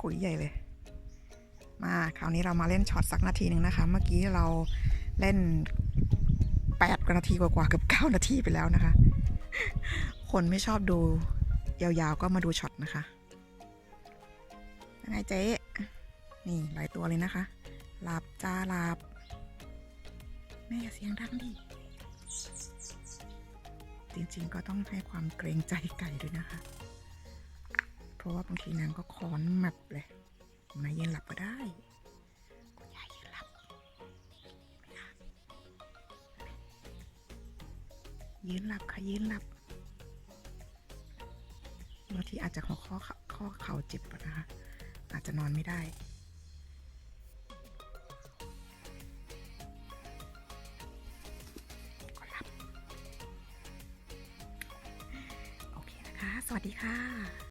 คุยใหญ่เลย มาคราวนี้เรามาเล่นช็อตสักนาทีหนึ่งนะคะ เมื่อกี้เราเล่นแปดกนาทีกว่าๆเกือบเก้านาทีไปแล้วนะคะ คนไม่ชอบดูยาวๆก็มาดูช็อตนะคะยังไงเจ๊ นี่หลายตัวเลยนะคะหลับจ้าหลับแม่อย่าเสียงดังดิจริงๆก็ต้องให้ความเกรงใจไก่ด้วยนะคะ เพราะว่าบางทีนางก็ค้อนแมปเลยนายยืนหลับก็ได้คุณยายยืนหลับยืนหลับค่ะยืนหลับบางทีอาจจะหัวข้อเข่าข้อเข่าเจ็บนะคะอาจจะนอนไม่ได้ก็หลับโอเคนะคะสวัสดีค่ะ